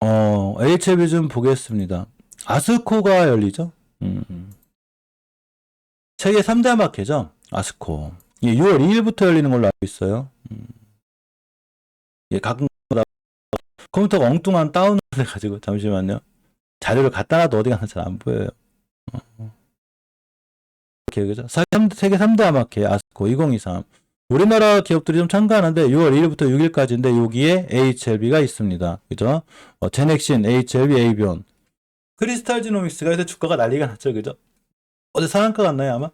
어, HLB 좀 보겠습니다. 아스코가 열리죠? 음. 세계 3대 마켓죠? 아스코. 예, 6월 2일부터 열리는 걸로 알고 있어요. 음. 예, 가끔가다 컴퓨터가 엉뚱한 다운을 해가지고, 잠시만요. 자료를 갖다 놔도 어디 가나 잘 안 보여요. 어. 이렇게, 그죠? 세계 3대 마켓, 아스코 2023. 우리나라 기업들이 좀 참가하는데 6월 1일부터 6일까지인데 여기에 HLB가 있습니다. 그죠? 어, 제넥신, HLB, 에이비온. 크리스탈 지노믹스가 요새 주가가 난리가 났죠. 그죠? 어제 상한가 갔나요, 아마?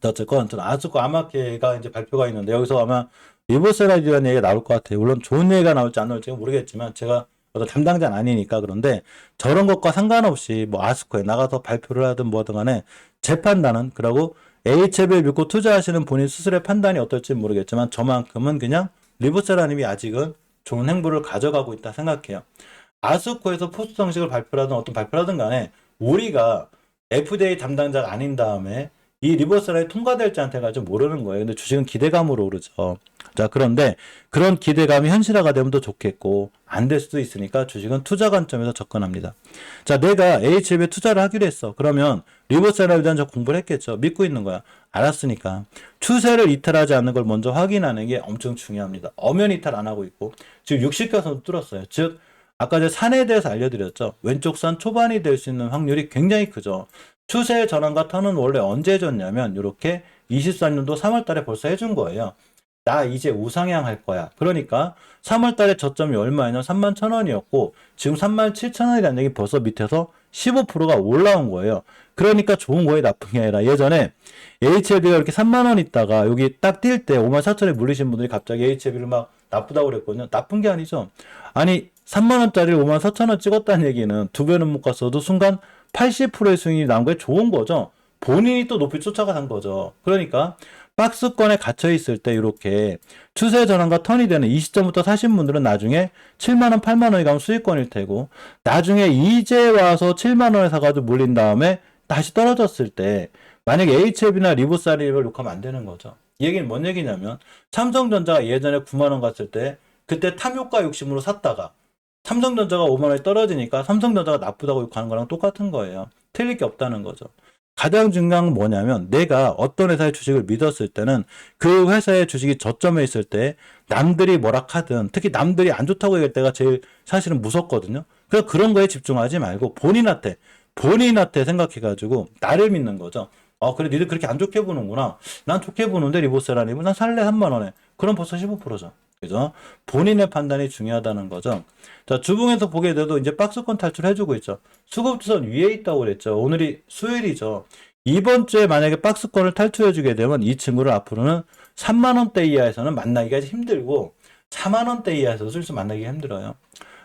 자, 어쨌건 전 아스코 아마케가 이제 발표가 있는데 여기서 아마 대한 얘기가 나올 것 같아요. 물론 좋은 얘기가 나올지 안 나올지 모르겠지만 제가 어떤 담당자는 아니니까 그런데 저런 것과 상관없이 뭐 아스코에 나가서 발표를 하든 뭐든 간에 제 판단은 그러고 HLB를 믿고 투자하시는 본인 스스로의 판단이 어떨지 모르겠지만 저만큼은 그냥 리버셀라님이 아직은 좋은 행보를 가져가고 있다 생각해요. 아스코에서 포스트 정식을 발표하든 어떤 발표하든 간에 우리가 FDA 담당자가 아닌 다음에 이 리버스라이 통과될지 안 될지 모르는 거예요. 근데 주식은 기대감으로 오르죠. 자, 그런데 그런 기대감이 현실화가 되면 더 좋겠고 안 될 수도 있으니까 주식은 투자 관점에서 접근합니다. 자, 내가 HLB에 투자를 하기로 했어. 그러면 리버스라이에 대한 저 공부를 했겠죠. 믿고 있는 거야. 알았으니까 추세를 이탈하지 않는 걸 먼저 확인하는 게 엄청 중요합니다. 엄연 이탈 안 하고 있고 지금 60가선 뚫었어요. 즉 아까 제 산에 대해서 알려드렸죠. 왼쪽 산 초반이 될 수 있는 확률이 굉장히 크죠. 추세 전환과 턴은 원래 언제 해줬냐면 이렇게 24년도 3월 달에 벌써 해준 거예요. 나 이제 우상향 할 거야. 그러니까 3월 달에 저점이 얼마였냐? 3만 1천 원이었고 지금 3만 7천 원이라는 얘기 벌써 밑에서 15%가 올라온 거예요. 그러니까 좋은 거예요. 나쁜 게 아니라 예전에 HLB가 이렇게 3만 원 있다가 여기 딱 뛸 때 5만 4천에 물리신 분들이 갑자기 HLB를 막 나쁘다고 그랬거든요. 나쁜 게 아니죠. 아니 3만 원짜리를 5만 4천 원 찍었다는 얘기는 두 배는 못 갔어도 순간 80%의 수익이 나온 게 좋은 거죠. 본인이 또 높이 쫓아간 거죠. 그러니까 박스권에 갇혀 있을 때 이렇게 추세 전환과 턴이 되는 이 시점부터 사신 분들은 나중에 7만 원, 8만 원이 가면 수익권일 테고 나중에 이제 와서 7만 원에 사가지고 물린 다음에 다시 떨어졌을 때 만약에 HLB나 리보사리를 욕하면 안 되는 거죠. 이 얘기는 뭔 얘기냐면 삼성전자가 예전에 9만 원 갔을 때 그때 탐욕과 욕심으로 샀다가 삼성전자가 5만 원이 떨어지니까 삼성전자가 나쁘다고 욕하는 거랑 똑같은 거예요. 틀릴 게 없다는 거죠. 가장 중요한 건 뭐냐면 내가 어떤 회사의 주식을 믿었을 때는 그 회사의 주식이 저점에 있을 때 남들이 뭐라 하든 특히 남들이 안 좋다고 얘기할 때가 제일 사실은 무섭거든요. 그래서 그런 거에 집중하지 말고 본인한테 본인한테 생각해가지고 나를 믿는 거죠. 아 그래 니들 그렇게 안 좋게 보는구나. 난 좋게 보는데 리보세라님은 난 살래 3만 원에. 그럼 벌써 15%죠. 그죠? 본인의 판단이 중요하다는 거죠. 자, 주봉에서 보게 돼도 이제 박스권 탈출해주고 있죠. 수급주선 위에 있다고 그랬죠. 오늘이 수요일이죠. 이번 주에 만약에 박스권을 탈출해주게 되면 이 친구를 앞으로는 3만원대 이하에서는 만나기가 힘들고 4만원대 이하에서 슬슬 만나기가 힘들어요.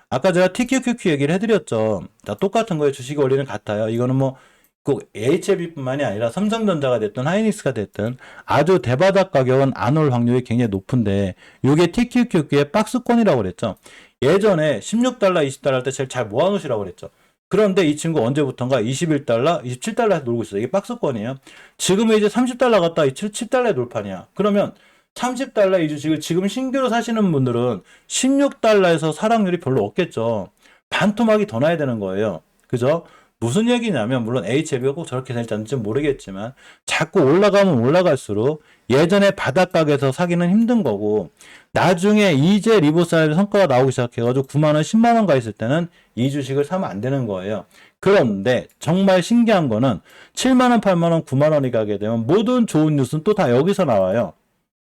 아까 제가 TQQQ 얘기를 해드렸죠. 자, 똑같은 거에 주식 원리는 같아요. 이거는 뭐, 꼭 HLB뿐만이 아니라 삼성전자가 됐든 하이닉스가 됐든 아주 대바닥 가격은 안 올 확률이 굉장히 높은데 이게 TQQQ의 박스권이라고 그랬죠. 예전에 16달러, 20달러 할 때 제일 잘 모아놓으시라고 그랬죠. 그런데 이 친구 언제부턴가 21달러, 27달러에서 놀고 있어요. 이게 박스권이에요. 지금은 이제 30달러 갔다 27달러에 돌판이야. 그러면 30달러 이 주식을 지금 신규로 사시는 분들은 16달러에서 사락률이 별로 없겠죠. 반토막이 더 나야 되는 거예요. 그죠? 무슨 얘기냐면 물론 HLB가 꼭 저렇게 될지 않을지 모르겠지만 자꾸 올라가면 올라갈수록 예전에 바닥가게에서 사기는 힘든 거고 나중에 이제 리보사이드 성과가 나오기 시작해가지고 9만원, 10만원 가 있을 때는 이 주식을 사면 안 되는 거예요. 그런데 정말 신기한 거는 7만원, 8만원, 9만원이 가게 되면 모든 좋은 뉴스는 또 다 여기서 나와요.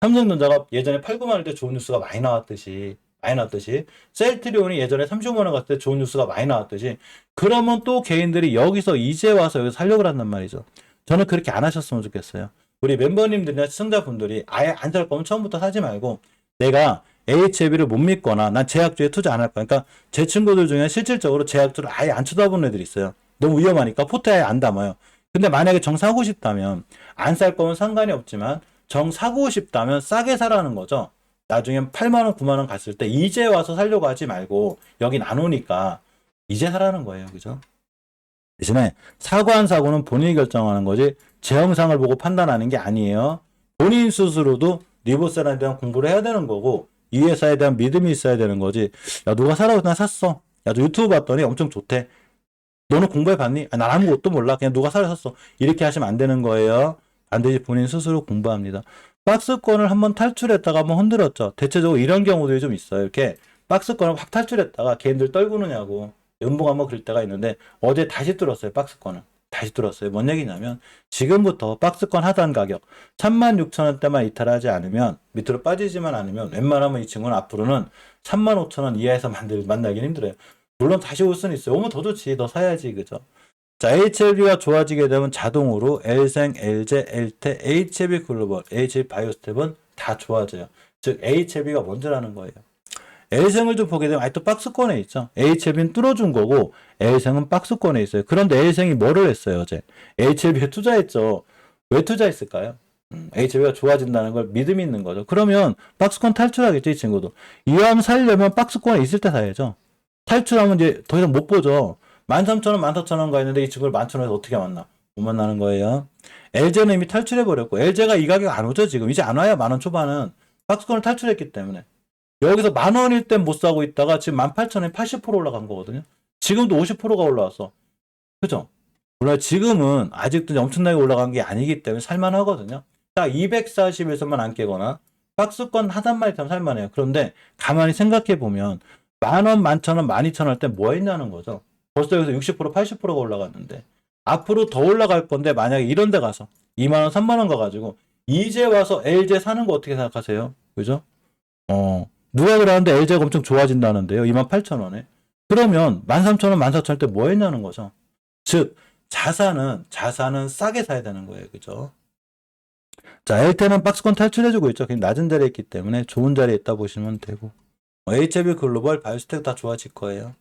삼성전자가 예전에 8, 9만원 때 좋은 뉴스가 많이 나왔듯이 많이 나왔듯이 셀트리온이 예전에 35만 원 갔을 때 좋은 뉴스가 많이 나왔듯이 그러면 또 개인들이 여기서 이제 와서 여기서 살려고 한단 말이죠. 저는 그렇게 안 하셨으면 좋겠어요. 우리 멤버님들이나 시청자분들이 아예 안 살 거면 처음부터 사지 말고 내가 HLB를 못 믿거나 난 제약주에 투자 안 할 거야. 그러니까 제 친구들 중에 실질적으로 제약주를 아예 안 쳐다보는 애들이 있어요. 너무 위험하니까 포트에 안 담아요. 근데 만약에 정 사고 싶다면 안 살 거면 상관이 없지만 정 사고 싶다면 싸게 사라는 거죠. 나중에 8만원, 9만원 갔을 때 이제 와서 살려고 하지 말고 여긴 안 오니까 이제 사라는 거예요. 그죠? 대신에 사고한 사고는 본인이 결정하는 거지 제 영상을 보고 판단하는 게 아니에요. 본인 스스로도 리보셀에 대한 공부를 해야 되는 거고 이 회사에 대한 믿음이 있어야 되는 거지. 야 누가 사라고 나 샀어. 야, 너 유튜브 봤더니 엄청 좋대. 너는 공부해 봤니? 아, 난 아무것도 몰라. 그냥 누가 사려 샀어. 이렇게 하시면 안 되는 거예요. 반드시 본인 스스로 공부합니다. 박스권을 한번 탈출했다가 한번 흔들었죠. 대체적으로 이런 경우들이 좀 있어요. 이렇게 박스권을 확 탈출했다가 개인들 떨구느냐고 연봉 한번 그릴 때가 있는데 어제 다시 뚫었어요. 박스권을. 다시 뚫었어요. 뭔 얘기냐면 지금부터 박스권 하단 가격 36,000원대만 이탈하지 않으면 밑으로 빠지지만 않으면 웬만하면 이 친구는 앞으로는 35,000원 이하에서 만들, 만나긴 힘들어요. 물론 다시 올 수는 있어요. 오면 더 좋지. 더 사야지. 그죠? 자, HLB가 좋아지게 되면 자동으로 L생, LJ, LT, HLB 글로벌, HLB 바이오스텝은 다 좋아져요. 즉, HLB가 먼저라는 거예요. L생을 좀 보게 되면, 아니, 또 박스권에 있죠. HLB는 뚫어준 거고, L생은 박스권에 있어요. 그런데 L생이 뭐를 했어요, 어제? HLB에 투자했죠. 왜 투자했을까요? 음, HLB가 좋아진다는 걸 믿음이 있는 거죠. 그러면 박스권 탈출하겠죠, 이 친구도. 이왕 살려면 박스권에 있을 때 사야죠. 탈출하면 이제 더 이상 못 보죠. 13,000원, 14,000원 가 있는데 이 친구를 11,000원에서 어떻게 만나? 못 만나는 거예요. LG는 이미 탈출해버렸고, LG가 이 가격 안 오죠, 지금. 이제 안 와요, 만원 초반은. 박스권을 탈출했기 때문에. 여기서 만 원일 땐 못 사고 있다가 지금 18,000원에 80% 올라간 거거든요. 지금도 50%가 올라왔어. 그죠? 물론 지금은 아직도 엄청나게 올라간 게 아니기 때문에 살만하거든요. 딱 240에서만 안 깨거나 박스권 하단만 있다면 살만해요. 그런데 가만히 생각해 보면 만 원, 만천 원, 만 이천 원 할 때 뭐 했냐는 거죠. 벌써 여기서 60%, 80%가 올라갔는데 앞으로 더 올라갈 건데 만약에 이런 데 가서 2만 원, 3만 원 가가지고 이제 와서 LG 사는 거 어떻게 생각하세요? 그죠? 어 누가 그러는데 LG가 엄청 좋아진다는데요. 2만 8천 원에 그러면 13,000원, 14,000원 할때뭐 했냐는 거죠. 즉 자산은 자산은 싸게 사야 되는 거예요. 그죠? 자, LT는 박스권 탈출해주고 있죠. 그냥 낮은 자리에 있기 때문에 좋은 자리에 있다 보시면 되고. HB 글로벌 바이오스텍 다 좋아질 거예요.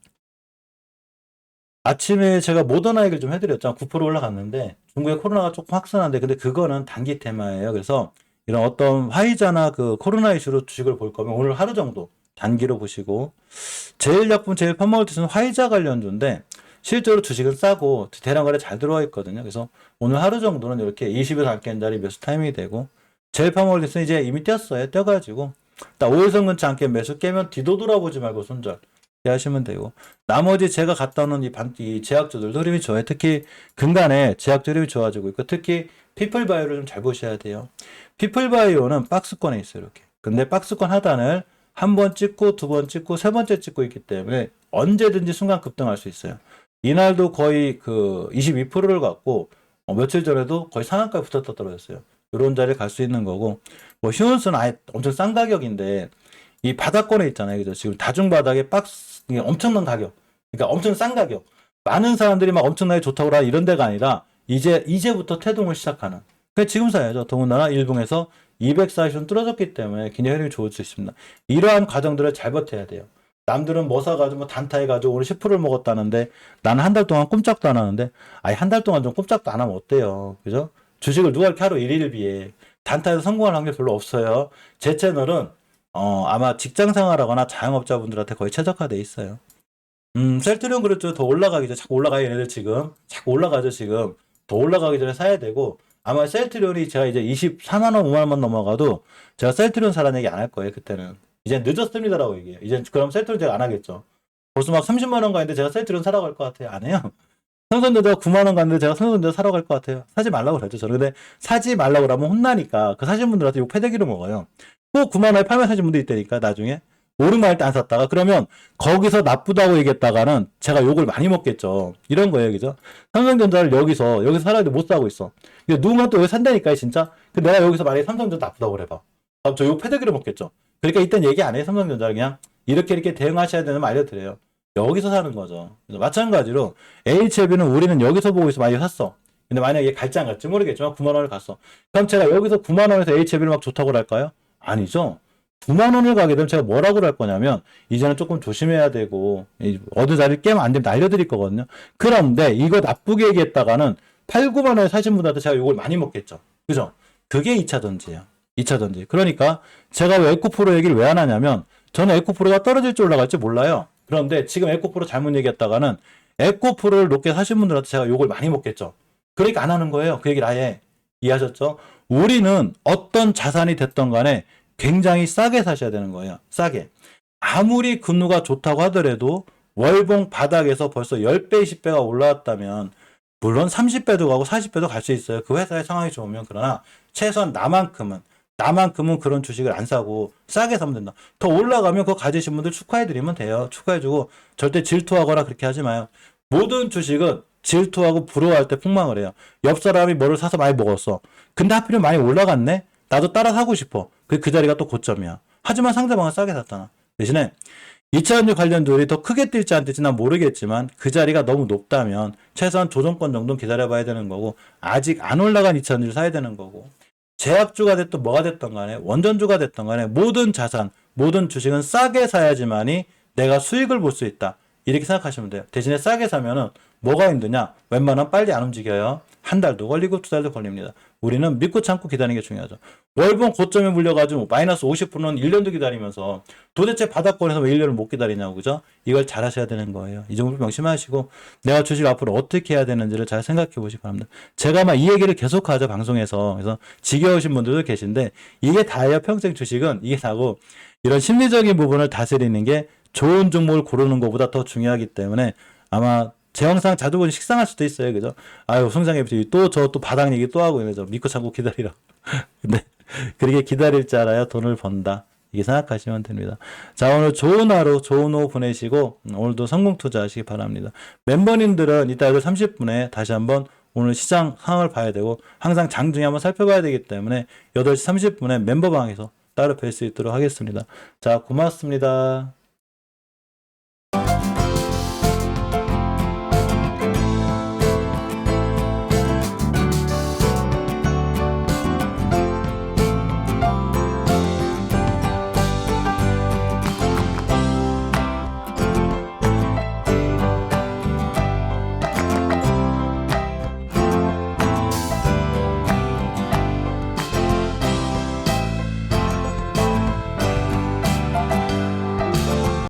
아침에 제가 모더나 얘기를 좀 해드렸죠. 9% 올라갔는데 중국의 코로나가 조금 확산한데 근데 그거는 단기 테마예요. 그래서 이런 어떤 화이자나 그 코로나 이슈로 주식을 볼 거면 오늘 하루 정도 단기로 보시고 제일 나쁜 제일 때는 화이자 관련주인데 실제로 주식은 싸고 대량 거래 잘 들어와 있거든요. 그래서 오늘 하루 정도는 이렇게 20에서 안깬 자리 매수 타이밍이 되고 제일 때는 이제 이미 뛰었어요. 뛰어가지고 딱 5일선 근처 안깨 매수 깨면 뒤도 돌아보지 말고 손절 하시면 되고 나머지 제가 갔다 오는 이, 반, 이 제약주들도 흐름이 좋아요. 특히 근간에 제약주 흐름이 좋아지고 있고 특히 피플바이오를 좀 잘 보셔야 돼요. 피플바이오는 박스권에 있어요. 이렇게. 근데 박스권 하단을 한 번 찍고 두 번 찍고 세 번째 찍고 있기 때문에 언제든지 순간 급등할 수 있어요. 이날도 거의 그 22%를 갖고 어, 며칠 전에도 거의 상한가에 붙었다 떨어졌어요. 이런 자리에 갈 수 있는 거고 뭐 휴원스는 아예 엄청 싼 가격인데 이 바닥권에 있잖아요. 그죠? 지금 다중 바닥에 박스 엄청난 가격. 그러니까 엄청 싼 가격. 많은 사람들이 막 엄청나게 좋다고 라 이런 데가 아니라 이제 이제부터 태동을 시작하는. 그 지금 사야죠. 더군다나 일봉에서 240원 뚫어졌기 때문에 기념 흐름이 좋을 수 있습니다. 이러한 과정들을 잘 버텨야 돼요. 남들은 뭐 사가지고 뭐 단타해 가지고 오늘 10%를 먹었다는데 나는 한 달 동안 꼼짝도 안 하는데 아니 한 달 동안 좀 꼼짝도 안 하면 어때요? 그죠? 주식을 누가 이렇게 하루 일일 비해 단타에서 성공할 확률 별로 없어요. 제 채널은 어, 아마 직장 생활하거나 자영업자분들한테 거의 최적화돼 있어요. 음, 셀트리온 그렇죠. 더 올라가기 전에 자꾸 올라가요. 얘네들 지금. 자꾸 올라가죠, 지금. 더 올라가기 전에 사야 되고, 아마 셀트리온이 제가 이제 24만원, 5만원만 넘어가도 제가 셀트리온 사라는 얘기 안 할 거예요, 그때는. 이제 늦었습니다라고 얘기해요. 이제 그럼 셀트리온 제가 안 하겠죠. 벌써 막 30만원 가는데 제가 셀트리온 사러 갈것 같아요. 안 해요. 삼성전자 9만원 갔는데 제가 삼성전자 사러 갈 것 같아요. 사지 말라고 그랬죠. 저는. 근데 사지 말라고 그러면 혼나니까 그 사신 분들한테 욕 패대기로 먹어요. 꼭 9만 원에 팔면 사신 분도 있다니까 나중에. 오른 거할때 안 샀다가. 그러면 거기서 나쁘다고 얘기했다가는 제가 욕을 많이 먹겠죠. 이런 거예요 그죠? 삼성전자를 여기서 여기서 사라는데 못 사고 있어. 누군가 또 여기 산다니까 진짜. 그 내가 여기서 만약에 삼성전자 나쁘다고 그래봐. 그럼 저욕 패대기로 먹겠죠. 그러니까 일단 얘기 안 해요 삼성전자를 그냥. 이렇게 이렇게 대응하셔야 되는 걸 알려드려요 여기서 사는 거죠 그래서 마찬가지로 HLB는 우리는 여기서 보고 있어 많이 샀어 근데 만약에 갈지 안 갈지 모르겠지만 9만 원을 갔어 그럼 제가 여기서 9만 원에서 HLB를 막 좋다고 할까요? 아니죠. 9만 원을 가게 되면 제가 뭐라고 할 거냐면 이제는 조금 조심해야 되고 이 어느 자리를 깨면 안 되면 날려드릴 거거든요. 그런데 이거 나쁘게 얘기했다가는 8, 9만 원에 사신 분한테 제가 이걸 많이 먹겠죠. 그죠? 그게 2차 전지예요. 2차 전지. 그러니까 제가 왜 에코프로 얘기를 왜 안 하냐면 저는 에코프로가 떨어질지 올라갈지 몰라요. 그런데 지금 에코프로 잘못 얘기했다가는 에코프로를 높게 사신 분들한테 제가 욕을 많이 먹겠죠. 그러니까 안 하는 거예요. 그 얘기를 아예. 이해하셨죠? 우리는 어떤 자산이 됐던 간에 굉장히 싸게 사셔야 되는 거예요. 싸게. 아무리 근우가 좋다고 하더라도 월봉 바닥에서 벌써 10배, 20배가 올라왔다면 물론 30배도 가고 40배도 갈 수 있어요. 그 회사의 상황이 좋으면 그러나 최소한 나만큼은 나만큼은 그런 주식을 안 사고 싸게 사면 된다. 더 올라가면 그거 가지신 분들 축하해드리면 돼요. 축하해주고 절대 질투하거나 그렇게 하지 마요. 모든 주식은 질투하고 부러워할 때 폭망을 해요. 옆 사람이 뭐를 사서 많이 먹었어. 근데 하필이면 많이 올라갔네? 나도 따라 사고 싶어. 그, 그 자리가 또 고점이야. 하지만 상대방은 싸게 샀잖아. 대신에 2차전지 관련주들이 더 크게 뛸지 안 뛸지 난 모르겠지만 그 자리가 너무 높다면 최소한 조정권 정도는 기다려봐야 되는 거고 아직 안 올라간 2차전지를 사야 되는 거고 제약주가 됐든 뭐가 됐든 간에 원전주가 됐든 간에 모든 자산 모든 주식은 싸게 사야지만이 내가 수익을 볼 수 있다 이렇게 생각하시면 돼요. 대신에 싸게 사면은 뭐가 힘드냐? 웬만하면 빨리 안 움직여요. 한 달도 걸리고 두 달도 걸립니다. 우리는 믿고 참고 기다리는 게 중요하죠. 월봉 고점에 물려가지고 마이너스 50%는 1년도 기다리면서 도대체 바닥권에서 왜 1년을 못 기다리냐고 그죠? 이걸 잘 하셔야 되는 거예요. 이 정도 명심하시고 내가 주식 앞으로 어떻게 해야 되는지를 잘 생각해 보시기 바랍니다. 제가 막 이 얘기를 계속 하죠 방송에서. 그래서 지겨우신 분들도 계신데 이게 다예요 평생 주식은. 이게 다고 이런 심리적인 부분을 다스리는 게 좋은 종목을 고르는 것보다 더 중요하기 때문에 아마 제 영상 자주 보니 식상할 수도 있어요 그죠? 아유 송장님 또저 또 바닥 얘기 또 하고 이러죠 믿고 참고 기다리라 근데 그렇게 기다릴 줄 알아야 돈을 번다. 이게 생각하시면 됩니다. 자, 오늘 좋은 하루, 좋은 오후 보내시고, 음, 오늘도 성공 투자하시기 바랍니다. 멤버님들은 이따 8시 30분에 다시 한번 오늘 시장 상황을 봐야 되고, 항상 장중에 한번 살펴봐야 되기 때문에 8시 30분에 멤버방에서 따로 뵐 수 있도록 하겠습니다. 자, 고맙습니다.